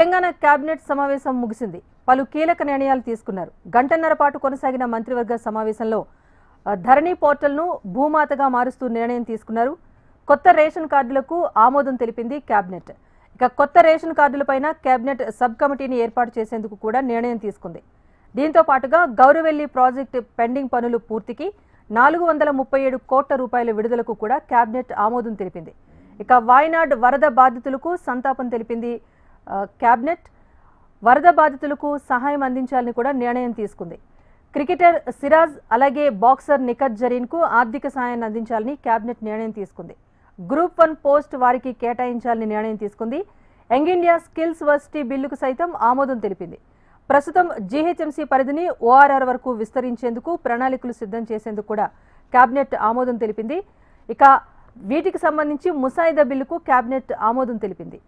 Telangana cabinet సమావేశం ముగిసింది. పలు కీలక నిర్ణయాలు తీసుకున్నారు. గంటన్నర పాటు కొనసాగిన మంత్రివర్గ సమావేశంలో ధరణి పోర్టల్ను భూమాతగా మారుస్తూ నిర్ణయం తీసుకున్నారు. కొత్త రేషన్ కార్డులకు ఆమోదం తెలిపింది కేబినెట్ ఇక కొత్త రేషన్ కార్డులపైన కేబినెట్ సబ్ కమిటీని ఏర్పాటు చేసేందుకు కూడా నిర్ణయం తీసుకుంది. దీంతో పాటుగా గౌరవెల్లి ప్రాజెక్టు పెండింగ్ పనులు పూర్తికి నాలుగు వందల ముప్పై ఏడు కోట్ల రూపాయల విడుదలకు కూడా కేబినెట్ ఆమోదం తెలిపింది. ఇక వాయనాడ్ వరద బాధితులకు సంతాపం తెలిపింది క్యాబినెట్ వరద బాధితులకు సహాయం అందించాలని కూడా నిర్ణయం తీసుకుంది. క్రికెటర్ సిరాజ్ అలాగే బాక్సర్ నిఖత్ జరీన్కు ఆర్థిక సహాయాన్ని అందించాలని క్యాబినెట్ నిర్ణయం తీసుకుంది. గ్రూప్ వన్ పోస్ట్ వారికి కేటాయించాలని నిర్ణయం తీసుకుంది. యంగ్ ఇండియా స్కిల్స్ వర్సిటీ బిల్లుకు సైతం ఆమోదం తెలిపింది. ప్రస్తుతం జీహెచ్ఎంసీ పరిధిని ఓఆర్ఆర్ వరకు విస్తరించేందుకు ప్రణాళికలు సిద్ధం చేసేందుకు కూడా కేబినెట్ ఆమోదం తెలిపింది. ఇక వీటికి సంబంధించి ముసాయిదా బిల్లుకు కేబినెట్ ఆమోదం తెలిపింది.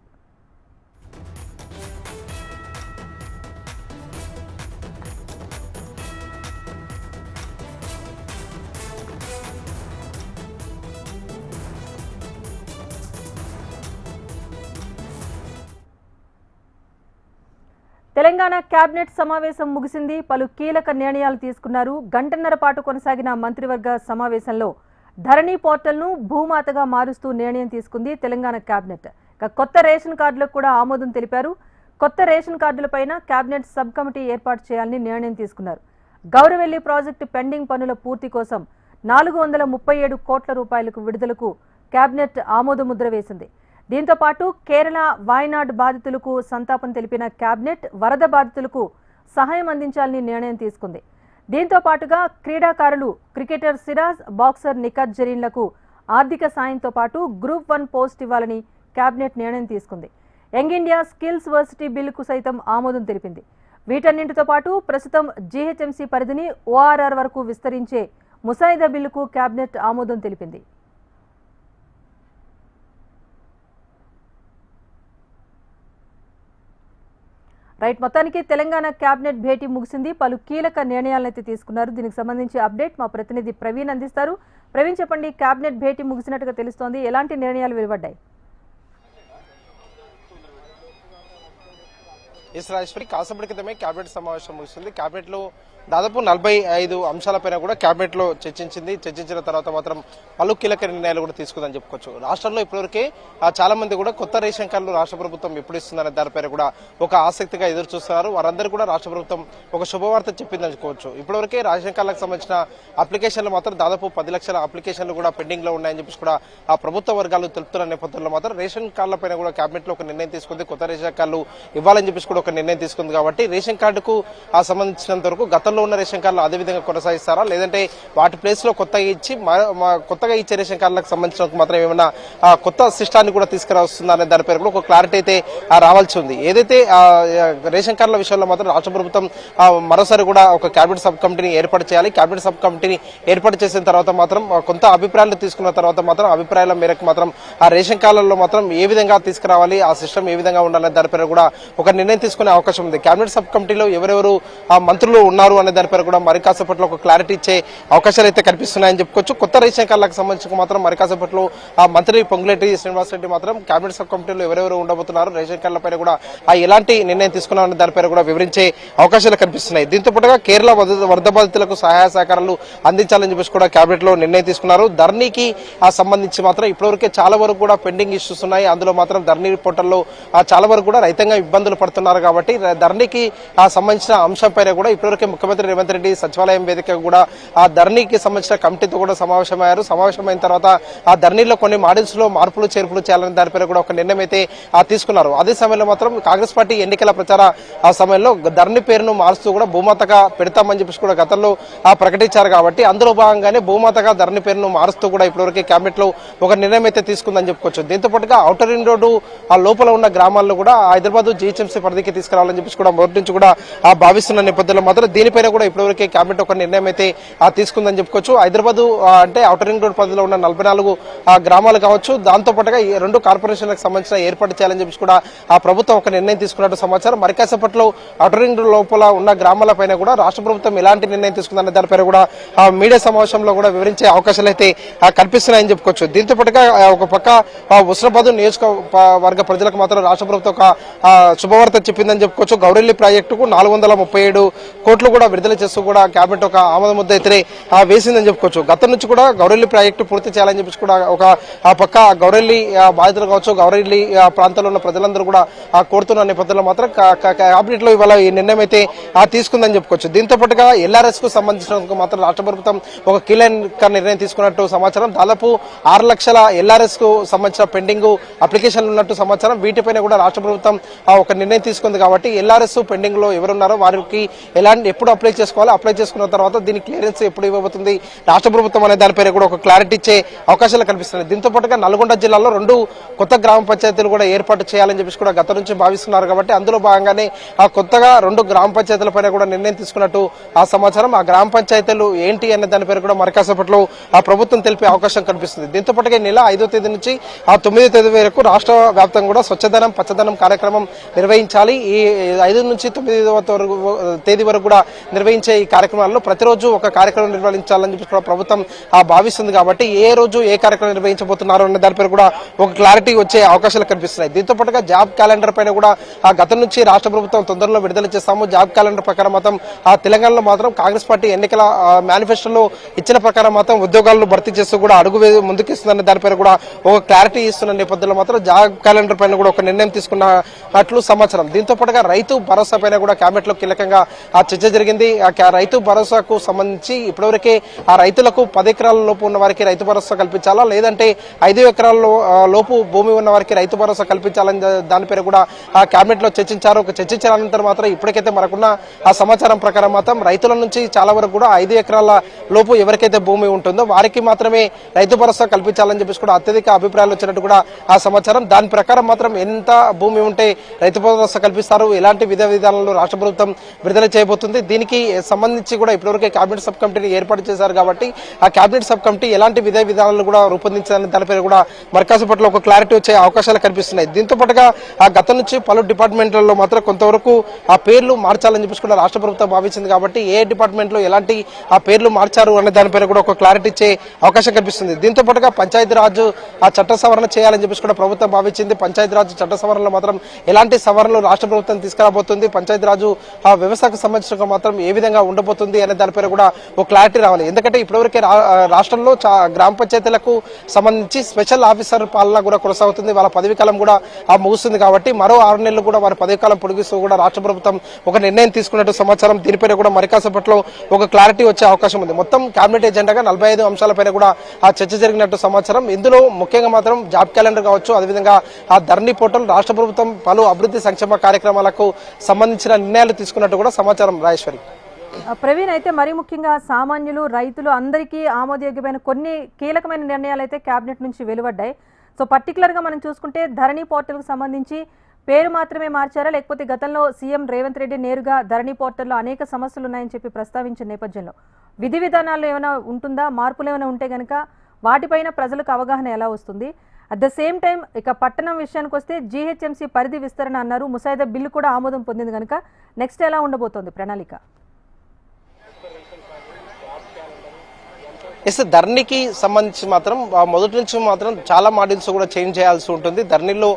తెలంగాణ కేబినెట్ సమావేశం ముగిసింది. పలు కీలక నిర్ణయాలు తీసుకున్నారు. గంటన్నర పాటు కొనసాగిన మంత్రివర్గ సమావేశంలో ధరణి పోర్టల్ను భూమాతగా మారుస్తూ నిర్ణయం తీసుకుంది తెలంగాణ కేబినెట్ ఇక కొత్త రేషన్ కార్డులకు కూడా ఆమోదం తెలిపారు. కొత్త రేషన్ కార్డులపైన కేబినెట్ సబ్ కమిటీ ఏర్పాటు చేయాలని నిర్ణయం తీసుకున్నారు. గౌరవెల్లి ప్రాజెక్టు పెండింగ్ పనుల పూర్తి కోసం నాలుగు వందల ముప్పై ఏడు కోట్ల రూపాయలకు విడుదలకు కేబినెట్ ఆమోద ముద్ర వేసింది. దీంతో పాటు కేరళ వాయనాడ్ బాధితులకు సంతాపం తెలిపిన కేబినెట్ వరద బాధితులకు సహాయం అందించాలని నిర్ణయం తీసుకుంది. దీంతో పాటుగా క్రీడాకారులు క్రికెటర్ సిరాజ్ బాక్సర్ నికత్ జరీన్లకు ఆర్థిక సాయంతో పాటు గ్రూప్ వన్ పోస్ట్ ఇవ్వాలని కేబినెట్ నిర్ణయం తీసుకుంది. యంగ్ ఇండియా స్కిల్స్ వర్సిటీ బిల్లుకు సైతం ఆమోదం తెలిపింది. వీటన్నింటితో పాటు ప్రస్తుతం జీహెచ్ఎంసీ పరిధిని ఓఆర్ఆర్ వరకు విస్తరించే ముసాయిదా బిల్లుకు కేబినెట్ ఆమోదం తెలిపింది. రైట్ మొత్తానికి తెలంగాణ కేబినెట్ భేటీ ముగిసింది. పలు కీలక నిర్ణయాలను అయితే తీసుకున్నారు. దీనికి సంబంధించి అప్డేట్ మా ప్రతినిధి ప్రవీణ్ అందిస్తారు. ప్రవీణ్ చెప్పండి కేబినెట్ భేటీ ముగిసినట్టుగా తెలుస్తోంది. ఎలాంటి నిర్ణయాలు వెలువడ్డాయి? ఎస్ రాజేశ్వరి కాసేపటి క్రితమే కేబినెట్ సమావేశం ముగిసింది. క్యాబినెట్లో దాదాపు నలభై ఐదు అంశాలపైన కూడా కేబినెట్లో చర్చించింది. చర్చించిన తర్వాత మాత్రం పలు కీలక నిర్ణయాలు కూడా తీసుకుందని చెప్పుకోవచ్చు. రాష్ట్రంలో ఇప్పటివరకే చాలా మంది కూడా కొత్త రేషన్ కార్డులు రాష్ట్ర ప్రభుత్వం ఎప్పుడు ఇస్తుందనే దానిపైన కూడా ఒక ఆసక్తిగా ఎదురు చూస్తున్నారు వారందరూ కూడా రాష్ట్ర ప్రభుత్వం ఒక శుభవార్త చెప్పిందని చెప్పుకోవచ్చు. ఇప్పటివరకే రేషన్ కార్డులకు సంబంధించిన అప్లికేషన్లు మాత్రం దాదాపు పది లక్షల అప్లికేషన్లు కూడా పెండింగ్లో ఉన్నాయని చెప్పేసి కూడా ఆ ప్రభుత్వ వర్గాలు తెలుపుతున్న నేపథ్యంలో మాత్రం రేషన్ కార్డుల పైన కూడా కేబినెట్లో ఒక నిర్ణయం తీసుకుంది. కొత్త రేషన్ కార్డులు ఇవ్వాలని చెప్పేసి కూడా ఒక నిర్ణయం తీసుకుంది. కాబట్టి రేషన్ కార్డుకు ఆ సంబంధించినంత వరకు గతంలో ఉన్న రేషన్ కార్డులు అదే విధంగా కొనసాగిస్తారా? లేదంటే వాటి ప్లేస్లో కొత్తగా ఇచ్చి కొత్తగా ఇచ్చే రేషన్ కార్డులకు సంబంధించిన మాత్రం ఏమైనా కొత్త సిస్టాన్ని కూడా తీసుకురావస్తుందా అనే పేరు కూడా ఒక క్లారిటీ అయితే రావాల్సి ఉంది. ఏదైతే రేషన్ కార్డుల విషయంలో మాత్రం రాష్ట్ర ప్రభుత్వం మరోసారి కూడా ఒక కేబినెట్ సబ్ కమిటీని ఏర్పాటు చేయాలి. కేబినెట్ సబ్ కమిటీని ఏర్పాటు చేసిన తర్వాత మాత్రం కొంత అభిప్రాయాలు తీసుకున్న తర్వాత మాత్రం అభిప్రాయాల మేరకు మాత్రం ఆ రేషన్ కార్డులలో మాత్రం ఏ విధంగా తీసుకురావాలి ఆ సిస్టమ్ ఏ విధంగా ఉండాలనే దానిపై కూడా ఒక నిర్ణయం తీసుకునే అవకాశం ఉంది. కేబినెట్ సబ్ కమిటీలో ఎవరెవరు ఆ మంత్రులు ఉన్నారు అనే దానిపై కూడా మరి కాసేపట్లో ఒక క్లారిటీ ఇచ్చే అవకాశాలు అయితే కనిపిస్తున్నాయని చెప్పుకోవచ్చు. కొత్త రేషన్ కార్డులకు సంబంధించి మాత్రం మరి కాసేపట్లో ఆ మంత్రి పొంగులేటి శ్రీనివాసరెడ్డి మాత్రం కేబినెట్ సబ్ కమిటీలో ఎవరెవరు ఉండబోతున్నారు రేషన్ కార్డులపై కూడా ఆ ఎలాంటి నిర్ణయం తీసుకున్నారనే దానిపై కూడా వివరించే అవకాశాలు కనిపిస్తున్నాయి. దీంతో పాటుగా కేరళ వరద- బాధితులకు సహాయ సహకారాలు అందించాలని చెప్పేసి కూడా కేబినెట్లో నిర్ణయం తీసుకున్నారు. ధర్నీకి ఆ సంబంధించి మాత్రం ఇప్పటివరకే చాలా వరకు కూడా పెండింగ్ ఇష్యూస్ ఉన్నాయి. అందులో మాత్రం ధర్నీ పోర్టల్లో చాలా వరకు కూడా రైతాంగం ఇబ్బందులు పడుతున్నారు కాబట్టి ధర్నీకి ఆ సంబంధించిన అంశంపైన కూడా ఇప్పటివరకే ముఖ్యమంత్రి రేవంత్ రెడ్డి సచివాలయం వేదిక కూడా ఆ ధరణికి సంబంధించిన కమిటీతో కూడా సమావేశమయ్యారు. సమావేశమైన తర్వాత ఆ ధరణిలో కొన్ని మాడ్యూల్స్లో మార్పులు చేర్పులు చేయాలని దానిపైన కూడా ఒక నిర్ణయం అయితే ఆ తీసుకున్నారు. అదే సమయంలో మాత్రం కాంగ్రెస్ పార్టీ ఎన్నికల ప్రచార ఆ సమయంలో ధరణి పేరును మారుస్తూ కూడా భూమాతగా పెడతామని చెప్పేసి కూడా గతంలో ఆ ప్రకటించారు కాబట్టి అందులో భాగంగానే భూమాతగా ధరణి పేరును మారుస్తూ కూడా ఇప్పటివరకు కేబినెట్లో ఒక నిర్ణయం అయితే తీసుకుందని చెప్పుకోవచ్చు. దీంతో పాటుగా ఔటర్ రింగ్ రోడ్డు ఆ లోపల ఉన్న గ్రామాల్లో కూడా హైదరాబాద్ జీహెచ్ఎంసీ పరిధికి తీసుకురావాలని చెప్పేసి కూడా మొదటి నుంచి కూడా ఆ భావిస్తున్న నేపథ్యంలో మాత్రం దీనిపై దీనిపైన కూడా ఇప్పటివరకే కేబినెట్ ఒక నిర్ణయం అయితే తీసుకుందని చెప్పుకోవచ్చు. హైదరాబాద్ అంటే ఔటర్ రింగ్ రోడ్ పరిధిలో ఉన్న నలభై నాలుగు గ్రామాలు కావచ్చు దాంతో పాటుగా ఈ రెండు కార్పొరేషన్లకు సంబంధించిన ఏర్పాటు చేయాలని చెప్పి కూడా ఆ ప్రభుత్వం ఒక నిర్ణయం తీసుకున్నట్టు సమాచారం. మరి కాసేపట్లో ఔటర్ రింగ్ రోడ్ లోపల ఉన్న గ్రామాల పైన కూడా రాష్ట్ర ప్రభుత్వం ఎలాంటి నిర్ణయం తీసుకుందనే దానిపైన కూడా ఆ మీడియా సమావేశంలో కూడా వివరించే అవకాశాలు అయితే కనిపిస్తున్నాయని కల్పిస్తున్నాయని చెప్పుకోవచ్చు. దీంతో పాటుగా ఒక పక్క ఆ, నియోజకవర్గ ప్రజలకు మాత్రం రాష్ట్ర ప్రభుత్వం ఒక శుభవార్త చెప్పిందని చెప్పుకోవచ్చు. గౌరెల్లి ప్రాజెక్టుకు నాలుగు వందల ముప్పై ఏడు కోట్లు కూడా విడుదల చేస్తూ కూడా కేబినెట్ ఒక ఆమోద ముద్ద అయితే వేసిందని చెప్పుకోవచ్చు. గతం నుంచి కూడా గౌరెల్లి ప్రాజెక్టు పూర్తి చేయాలని చెప్పేసి కూడా ఒక ఆ పక్క గౌరెల్లి బాధితులు కావచ్చు గౌరెల్లి ప్రాంతంలో ఉన్న ప్రజలందరూ కూడా కోరుతున్న నేపథ్యంలో మాత్రం కేబినెట్లో ఇవాళ ఈ నిర్ణయం అయితే తీసుకుందని చెప్పుకోవచ్చు. దీంతో పాటుగా ఎల్ఆర్ఎస్కు సంబంధించినందుకు మాత్రం రాష్ట్ర ప్రభుత్వం ఒక కీలక నిర్ణయం తీసుకున్నట్టు సమాచారం. దాదాపు ఆరు లక్షల ఎల్ఆర్ఎస్కు సంబంధించిన పెండింగ్ అప్లికేషన్లు ఉన్నట్టు సమాచారం. వీటిపైన కూడా రాష్ట్ర ప్రభుత్వం ఆ, ఒక నిర్ణయం తీసుకుంది కాబట్టి ఎల్ఆర్ఎస్ పెండింగ్లో ఎవరున్నారో వారికి ఎలాంటి ఎప్పుడు అప్లై చేసుకోవాలి. అప్లై చేసుకున్న తర్వాత దీని క్లియరెన్స్ ఎప్పుడు ఇవ్వబోతుంది? రాష్ట్ర ప్రభుత్వం అనే దానిపైన కూడా ఒక క్లారిటీ ఇచ్చే అవకాశాలు కనిపిస్తున్నాయి. దీంతో పాటుగా నల్గొండ జిల్లాలో రెండు కొత్త గ్రామ పంచాయతీలు కూడా ఏర్పాటు చేయాలని చెప్పేసి కూడా గత నుంచి భావిస్తున్నారు కాబట్టి అందులో భాగంగానే ఆ కొత్తగా రెండు గ్రామ పంచాయతీల పైన కూడా నిర్ణయం తీసుకున్నట్టు ఆ సమాచారం. ఆ గ్రామ పంచాయతీలు ఏంటి అనే దానిపైన కూడా మరికాసేపట్లో ఆ ప్రభుత్వం తెలిపే అవకాశం కనిపిస్తుంది. దీంతో పాటుగా నెల ఐదో తేదీ నుంచి ఆ తొమ్మిదో తేదీ వరకు రాష్ట్ర వ్యాప్తంగా కూడా స్వచ్ఛదనం పచ్చదనం కార్యక్రమం నిర్వహించాలి. ఈ ఐదు నుంచి తొమ్మిదవ వరకు తేదీ వరకు కూడా నిర్వహించే ఈ కార్యక్రమాల్లో ప్రతిరోజు ఒక కార్యక్రమం నిర్వహించాలని చెప్పి కూడా ప్రభుత్వం ఆ భావిస్తుంది కాబట్టి ఏ రోజు ఏ కార్యక్రమం నిర్వహించబోతున్నారు అనే దానిపై కూడా ఒక క్లారిటీ వచ్చే అవకాశాలు కనిపిస్తున్నాయి. దీంతో పాటుగా జాబ్ క్యాలెండర్ పైన కూడా ఆ గతం నుంచి రాష్ట్ర ప్రభుత్వం తొందరలో విడుదల చేస్తాము. జాబ్ క్యాలెండర్ ప్రకారం మాత్రం ఆ తెలంగాణలో మాత్రం కాంగ్రెస్ పార్టీ ఎన్నికల మేనిఫెస్టోలో ఇచ్చిన ప్రకారం మాత్రం ఉద్యోగాలను భర్తీ చేస్తూ కూడా అడుగు వే- ముందుకిస్తుందనే దానిపైన కూడా ఒక క్లారిటీ ఇస్తున్న నేపథ్యంలో మాత్రం జాబ్ క్యాలెండర్ పైన కూడా ఒక నిర్ణయం తీసుకున్నట్లు సమాచారం. దీంతో పాటుగా రైతు భరోసా పైన కూడా కేబినెట్లో కీలకంగా ఆ చర్చ జరిగింది. ఉంది రైతు భరోసాకు సంబంధించి ఇప్పటివరకే ఆ రైతులకు పది ఎకరాల లోపు ఉన్న వారికి రైతు భరోసా కల్పించాలా? లేదంటే ఐదు ఎకరాల లోపు భూమి ఉన్న వారికి రైతు భరోసా కల్పించాలని దాని పేరు కూడా ఆ కేబినెట్లో చర్చించారు చర్చించిన అనంతరం మాత్రం ఇప్పటికైతే మనకున్న ఆ సమాచారం ప్రకారం మాత్రం రైతుల నుంచి చాలా వరకు కూడా ఐదు ఎకరాల లోపు ఎవరికైతే భూమి ఉంటుందో వారికి మాత్రమే రైతు భరోసా కల్పించాలని చెప్పేసి కూడా అత్యధిక అభిప్రాయాలు వచ్చినట్టు కూడా ఆ సమాచారం. దాని ప్రకారం మాత్రం ఎంత భూమి ఉంటే రైతు భరోసా కల్పిస్తారు? ఎలాంటి విధ విధానాలు రాష్ట్ర ప్రభుత్వం విడుదల చేయబోతుంది? దీనికి సంబంధించి కూడా ఇప్పటివరకే కేబినెట్ సబ్ కమిటీని ఏర్పాటు చేశారు కాబట్టి ఆ కేబినెట్ సబ్ కమిటీ ఎలాంటి విధ విధానాలు కూడా రూపొందించాలని దానిపై కూడా మరికాసు పట్ల ఒక క్లారిటీ వచ్చే అవకాశాలు కనిపిస్తున్నాయి. దీంతో పాటుగా ఆ గతం నుంచి పలు డిపార్ట్మెంట్లలో మాత్రం కొంతవరకు ఆ పేర్లు మార్చాలని చెప్పేసి కూడా రాష్ట్ర ప్రభుత్వం భావించింది కాబట్టి ఏ డిపార్ట్మెంట్లో ఎలాంటి ఆ పేర్లు మార్చారు అనే దానిపైన కూడా ఒక క్లారిటీ ఇచ్చే అవకాశం కనిపిస్తుంది. దీంతో పాటుగా పంచాయతీ రాజు ఆ చట్ట సవరణ చేయాలని చెప్పేసి కూడా ప్రభుత్వం భావించింది. పంచాయతీరాజ్ చట్ట సవరణలో మాత్రం ఎలాంటి సవరణలు రాష్ట్ర ప్రభుత్వం తీసుకురాబోతుంది? పంచాయతీ రాజు ఆ వ్యవస్థకు సంబంధించిన మాత్రం ఏ విధంగా ఉండబోతుంది అనే దానిపైన కూడా ఒక క్లారిటీ రావాలి. ఎందుకంటే ఇప్పటివరకే రాష్ట్రంలో చా- గ్రామ పంచాయతీలకు సంబంధించి స్పెషల్ ఆఫీసర్ పాలన కూడా కొనసాగుతుంది. వాళ్ళ పదవి కాలం కూడా ఆ ముగుస్తుంది కాబట్టి మరో ఆరు నెలలు కూడా వారి పదవి కాలం పొడిగిస్తూ కూడా రాష్ట్ర ప్రభుత్వం ఒక నిర్ణయం తీసుకున్నట్టు సమాచారం దీనిపైన కూడా మరికాసేపట్లో ఒక క్లారిటీ వచ్చే అవకాశం ఉంది. మొత్తం కేబినెట్ ఎజెండాగా నలభై ఐదు అంశాలపైన కూడా ఆ చర్చ జరిగినట్టు సమాచారం. ఇందులో ముఖ్యంగా మాత్రం జాబ్ క్యాలెండర్ కావచ్చు అదేవిధంగా ఆ ధరణి పోర్టల్ రాష్ట్ర ప్రభుత్వం పలు అభివృద్ధి సంక్షేమ కార్యక్రమాలకు సంబంధించిన నిర్ణయాలు తీసుకున్నట్టు కూడా సమాచారం రాజేశ్వరి ప్రవీణ్ అయితే మరీ ముఖ్యంగా సామాన్యులు రైతులు అందరికీ ఆమోదయోగ్యమైన కొన్ని కీలకమైన నిర్ణయాలు అయితే కేబినెట్ నుంచి వెలువడ్డాయి. సో పర్టికులర్గా మనం చూసుకుంటే ధరణి పోర్టల్కి సంబంధించి పేరు మాత్రమే మార్చారా? లేకపోతే గతంలో సీఎం రేవంత్ రెడ్డి నేరుగా ధరణి పోర్టల్లో అనేక సమస్యలు ఉన్నాయని చెప్పి ప్రస్తావించిన నేపథ్యంలో విధి విధానాలు ఏమైనా ఉంటుందా? మార్పులు ఏమైనా ఉంటే కనుక వాటిపైన ప్రజలకు అవగాహన ఎలా వస్తుంది? అట్ ద సేమ్ టైం ఇక పట్టణం విషయానికి వస్తే జీహెచ్ఎంసీ పరిధి విస్తరణ అన్నారు. ముసాయిదా బిల్లు కూడా ఆమోదం పొందింది కనుక నెక్స్ట్ ఎలా ఉండబోతోంది ప్రణాళిక? ఎస్ ధర్నీకి సంబంధించి మాత్రం మొదటి నుంచి మాత్రం చాలా మాడ్యూల్స్ కూడా చేంజ్ చేయాల్సి ఉంటుంది. ధర్నీలో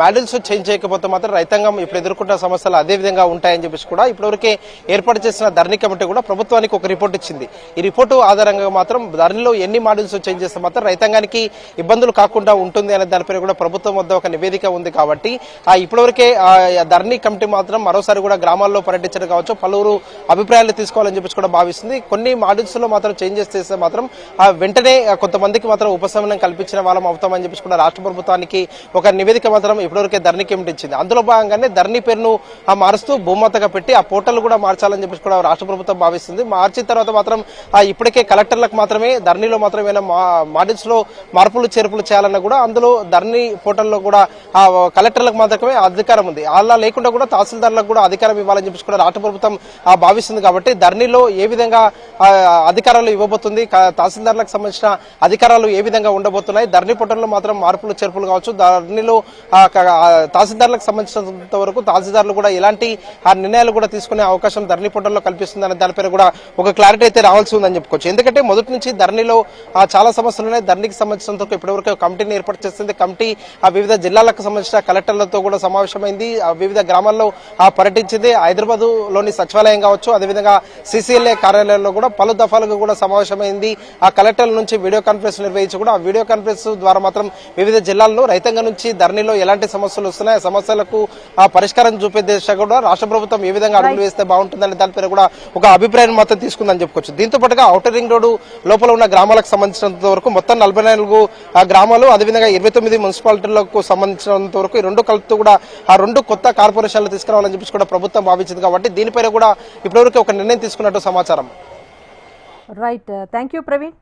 మాడ్యూల్స్ చేంజ్ చేయకపోతే మాత్రం రైతాంగం ఇప్పుడు ఎదుర్కొంటున్న సమస్యలు అదే విధంగా ఉంటాయని చెప్పేసి కూడా ఇప్పటివరకే ఏర్పాటు చేసిన ధర్నీ కమిటీ కూడా ప్రభుత్వానికి ఒక రిపోర్ట్ ఇచ్చింది. ఈ రిపోర్టు ఆధారంగా మాత్రం ధర్నీలో ఎన్ని మాడ్యూల్స్ చేంజ్ చేస్తే మాత్రం రైతాంగానికి ఇబ్బందులు కాకుండా ఉంటుంది అనే దానిపై కూడా ప్రభుత్వం వద్ద ఒక నివేదిక ఉంది కాబట్టి ఆ ఇప్పటివరకే ఆ ధర్నీ కమిటీ మాత్రం మరోసారి కూడా గ్రామాల్లో పర్యటించడం కావచ్చు పలువురు అభిప్రాయాలు తీసుకోవాలని చెప్పేసి కూడా భావిస్తుంది. కొన్ని మాడ్యూల్స్లో మాత్రం చేంజెస్ చేస్తే మాత్రం వెంటనే కొంతమందికి మాత్రం ఉపశమనం కల్పించిన వాళ్ళం అవుతామని చెప్పేసి కూడా రాష్ట్ర ప్రభుత్వానికి ఒక నివేదిక మాత్రం ఇప్పటివరకే ధరణి కమిటీ ఇచ్చింది అందులో భాగంగానే ధరణి పేరును మారుస్తూ భూమాతగా పెట్టి ఆ పోర్టల్ కూడా మార్చాలని చెప్పేసి కూడా రాష్ట్ర ప్రభుత్వం భావిస్తుంది. మార్చిన తర్వాత మాత్రం ఇప్పటికే కలెక్టర్లకు మాత్రమే ధరణిలో మాత్రం ఏమైనా మాడిల్స్లో మార్పులు చేర్పులు చేయాలన్నా కూడా అందులో ధరణి పోర్టల్లో కూడా ఆ కలెక్టర్లకు మాత్రమే అధికారం ఉంది. అలా లేకుండా కూడా తహసీల్దార్లకు కూడా అధికారం ఇవ్వాలని చెప్పేసి కూడా రాష్ట్ర ప్రభుత్వం భావిస్తుంది. కాబట్టి ధరణిలో ఏ విధంగా అధికారాలు ఇవ్వబోతుంది తహసీల్దార్లకు సంబంధించిన అధికారాలు ఏ విధంగా ఉండబోతున్నాయి? ధరణి పోర్టల్లో మాత్రం మార్పులు చేర్పులు కావచ్చు. ధరణిలో తహసీల్దార్లకు సంబంధించినంత వరకు తహసీల్దార్లు కూడా ఎలాంటి ఆ నిర్ణయాలు కూడా తీసుకునే అవకాశం ధరణి పోర్టల్లో కల్పిస్తుందనే దానిపైన కూడా ఒక క్లారిటీ అయితే రావాల్సి ఉందని చెప్పుకోవచ్చు. ఎందుకంటే మొదటి నుంచి ధరణిలో చాలా సమస్యలు ఉన్నాయి. ధరణికి సంబంధించినంత వరకు ఇప్పటివరకు కమిటీని ఏర్పాటు చేస్తుంది కమిటీ వివిధ జిల్లాలకు సంబంధించిన కలెక్టర్లతో కూడా సమావేశమైంది. వివిధ గ్రామాల్లో పర్యటించింది. హైదరాబాద్లోని సచివాలయం కావచ్చు అదేవిధంగా సిసిఎల్ఏ కార్యాలయంలో కూడా పలు దఫాలుగా కూడా సమావేశమైంది. ఆ కలెక్టర్ల నుంచి వీడియో కాన్ఫరెన్స్ నిర్వహించి కూడా ఆ వీడియో కాన్ఫరెన్స్ ద్వారా మాత్రం వివిధ జిల్లాల్లో రైతాంగం నుంచి ధరణిలో ఎలాంటి సమస్యలు వస్తున్నాయి ఆ సమస్యలకు ఆ పరిష్కారం చూపే దిశగా కూడా రాష్ట్ర ప్రభుత్వం ఏ విధంగా అడుగులు వేస్తే బాగుంటుందని దానిపైన కూడా ఒక అభిప్రాయం మాత్రం తీసుకుందని చెప్పుకోవచ్చు. దీంతో పాటుగా ఔటర్ రింగ్ రోడ్డు లోపల ఉన్న గ్రామాలకు సంబంధించినంత వరకు మొత్తం నలభై నాలుగు ఆ, గ్రామాలు అదేవిధంగా ఇరవై తొమ్మిది మున్సిపాలిటీలకు సంబంధించినంత వరకు ఈ రెండు కలుపుతూ కూడా ఆ రెండు కొత్త కార్పొరేషన్లు తీసుకురావాలని చెప్పేసి కూడా ప్రభుత్వం భావించింది కాబట్టి దీనిపైన కూడా ఇప్పటివరకు ఒక నిర్ణయం తీసుకున్నట్టు సమాచారం. Right thank you Praveen